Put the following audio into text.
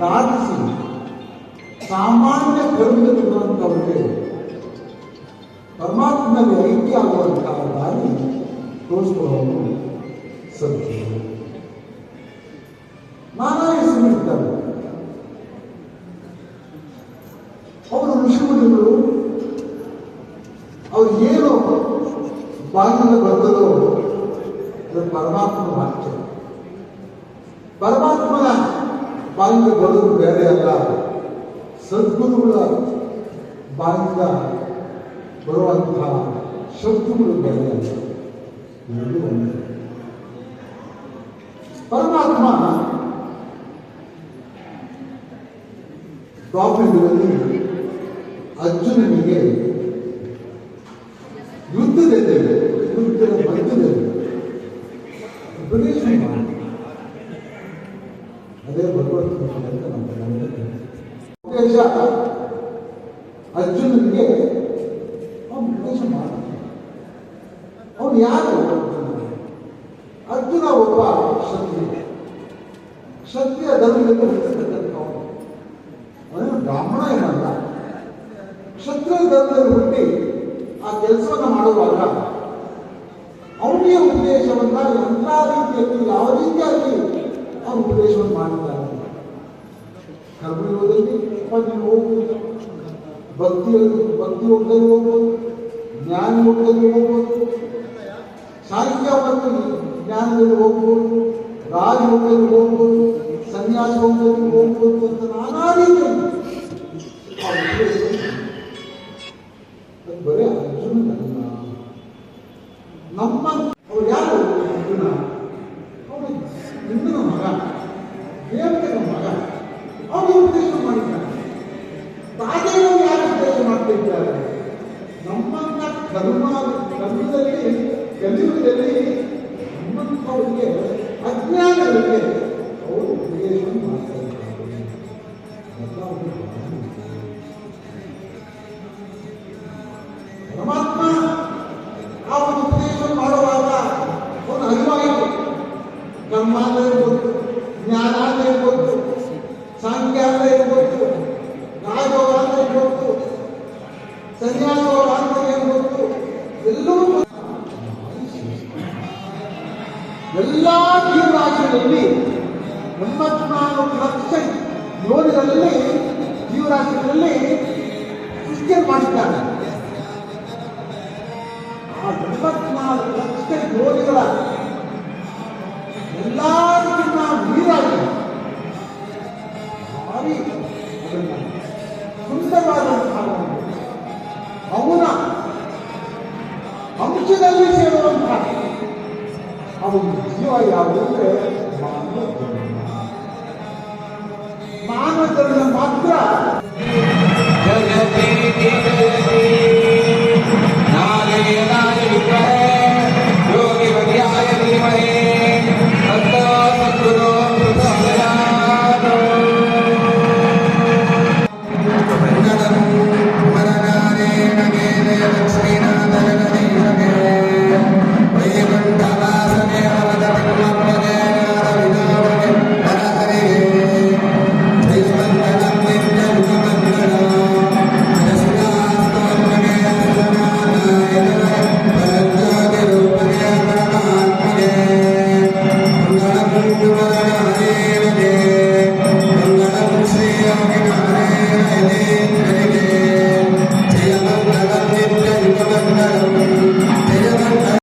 ದಾಟಿಸಿ ಸಾಮಾನ್ಯ ಕರುಣದಲ್ಲಿರುವಂಥವರಿಗೆ ಪರಮಾತ್ಮನಲ್ಲಿ ಐಕ್ಯ ಆಗುವಂತಹ ದಾರಿ ತೋರಿಸುವವರು ಸತ್ಯ ನಾನಾ ಹೆಸರಿರ್ತಾರೆ ಅವರು ಋಷಿಮುನಿಗಳು ಅವ್ರು ಏನು ಬಾಗಿಲ ಬರ್ತದೋ ಅದು ಪರಮಾತ್ಮ ವಾಕ್ಯ. ಪರಮಾತ್ಮನ ಬಾಯಿಂದ ಬದುಕು ಬೇರೆ ಅಲ್ಲ. ಸದ್ಗುರುಗಳ ಬಾಯಿಂದ ಬರುವಂತಹ ಶಬ್ದಗಳು ಬೇರೆ ಅಲ್ಲ. ಎರಡು ಒಂದೇ. ಪರಮಾತ್ಮ ದ್ವಾಪರದಲ್ಲಿ ಅರ್ಜುನನಿಗೆ ಯುದ್ಧದಲ್ಲಿ ಯುದ್ಧದ ಮಧ್ಯದಲ್ಲಿ. ಉಪದೇಶ ಮಾಡಿ ಅದೇ ಭಗವದ್ಗೀತೆ ಅಂತ ನಮ್ಮ ಗಮನಕ್ಕೆ ಉಪದೇಶ ಅರ್ಜುನನಿಗೆ ಅವನು ಉಪದೇಶ ಮಾಡ್ತಾನೆ ಅವನು ಯಾರು ಅರ್ಜುನ ಒಬ್ಬ ಕ್ಷತ್ರಿಯ ಕ್ಷತ್ರಿಯ ಧರ್ಮದಲ್ಲಿ ಹುಟ್ಟಿರ್ತಕ್ಕಂಥವನು ಅವನು ಬ್ರಾಹ್ಮಣ ಏನಲ್ಲ ಕ್ಷತ್ರಿಯ ಧರ್ಮದಲ್ಲಿ ಹುಟ್ಟಿ ಆ ಕೆಲಸವನ್ನು ಮಾಡುವಾಗ ಅವನಿಗೆ ಉಪದೇಶವನ್ನ ಎಲ್ಲ ರೀತಿಯಲ್ಲಿ ಯಾವ ರೀತಿಯಾಗಿ ಅವನು ಉಪದೇಶವನ್ನು ಮಾಡಿದ್ದಾನೆ ಭಕ್ತಿ ಭಕ್ತಿ ಯೋಗದಲ್ಲಿ ಹೋಗ್ಬೋದು ಜ್ಞಾನ ಯೋಗದಲ್ಲಿ ಹೋಗ್ಬೋದು ಸಾಹಿತ್ಯ ಮತ್ತು ಜ್ಞಾನದಲ್ಲಿ ಹೋಗ್ಬೋದು ರಾಜ ರಾಜಯೋಗದಲ್ಲಿ ಹೋಗ್ಬೋದು ಸನ್ಯಾಸ ಯೋಗದಲ್ಲಿ ಹೋಗ್ಬೋದು ಅಂತ ನಾನಾ ರೀತಿಯಲ್ಲಿ. ಬರೀ ಅರ್ಜುನನಲ್ಲ ನಮ್ಮ ಅವ್ರು ಯಾರು? ಅರ್ಜುನ. ಅವನು ಇಂದ್ರನ ಮಗ ದೇವತೆಯ ಮಗ. ಅವನು ಉಪದೇಶ ಮಾಡಿದ್ದಾನೆ ತಾಯಿಯವರು ಯಾರು ಉಪದೇಶ ಮಾಡ್ತಿದ್ದಾರೆ ನಮ್ಮನ್ನ ಕರ್ಮ ಕರ್ಮದಲ್ಲಿ ಕಲಿಯುಗದಲ್ಲಿ ಅವರಿಗೆ ಅಜ್ಞಾನಗಳಿಗೆ ಅವರು ಉಪದೇಶ ಮಾಡ್ತಾ ಇದ್ದಾರೆ. ಪರಮಾತ್ಮ ಆ ಒಂದು ಉಪದೇಶ ಮಾಡುವಾಗ ಒಂದು ಅರಿವಾಯಿತು ಕರ್ಮ ಇರ್ಬೋದು ಜ್ಞಾನ ಅಂತ ಇರ್ಬೋದು ಸಾಂಖ್ಯ ಅಂತ ಇರ್ಬೋದು ರಾಜೋಗ ಅಂತ ಇರ್ಬೋದು ಸನ್ಯಾಸೋಗ ಎಲ್ಲವೂ ಎಲ್ಲ ಜೀವರಾಶಿಗಳಲ್ಲಿ ಎಂಬತ್ನಾಲ್ಕು ಲಕ್ಷ ಯೋಧರಲ್ಲಿ ಜೀವರಾಶಿಗಳಲ್ಲಿ ಸೃಷ್ಟಿಯನ್ನು ಮಾಡಿದ್ದಾರೆ. ಅಂಶದಲ್ಲಿ ಸೇರುವಂತಹ ಅವನ ಜೀವ ಯಾವುದು ಅಂದ್ರೆ ಮಾನವ ಧರ್ಮ ಮಾನವ ಧರ್ಮ ಮಾತ್ರ